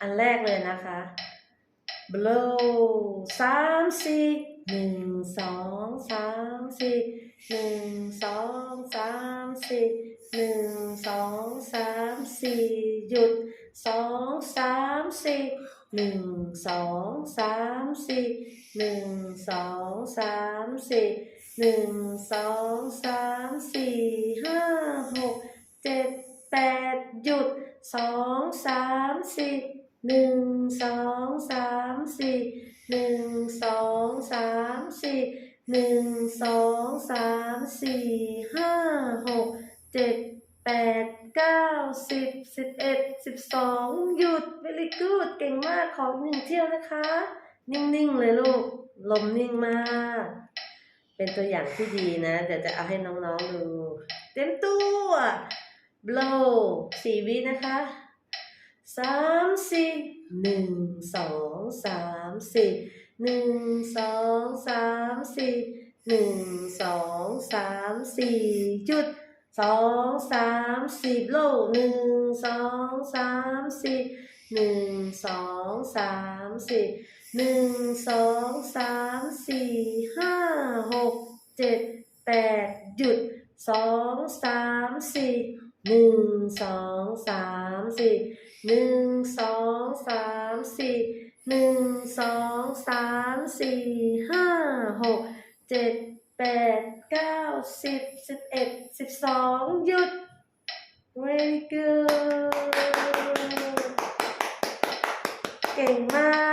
อันแรกเลยนะคะ blow สามสี่หนึ่งสองสามสี่หนึ่งสองสามสี่หนึ่งสองสามสี่หยุดสองสามสี่หนึ่งสองสามสี่หนึ่งสองสามสี่หนึ่งสองสามสี่ห้าหกเจ็ดแปดหยุดสองสามสี่ หนึ่งสองสามสี่หนึ่งสองสามสี่หนึ่งสองสามสี่ห้าหกเจ็ดแปดเก้าสิบสิบเอ็ดสิบสองหยุด very good เก่งมากขอหนึ่งเที่ยวนะคะ นิ่งๆเลยลูก ลมนิ่งมาก เป็นตัวอย่างที่ดีนะ เดี๋ยวจะเอาให้น้องๆดู เต็มตัว blow สี่วินะคะ สามสี่หนึ่งสองสามสี่หนึ่งสองสามสี่หนึ่งสองสามสี่หยุดสองสามสี่ blow หนึ่งสองสามสี่หนึ่งสองสามสี่หนึ่งสองสามสี่ห้าหกเจ็ดแปดหยุดสองสามสี่หนึ่งสองสามสี่ หนึ่งสองสามสี่หนึ่งสองสามสี่ห้าหกเจ็ดแปดเก้าสิบสิบเอ็ดสิบสองหยุด very good เก่งมาก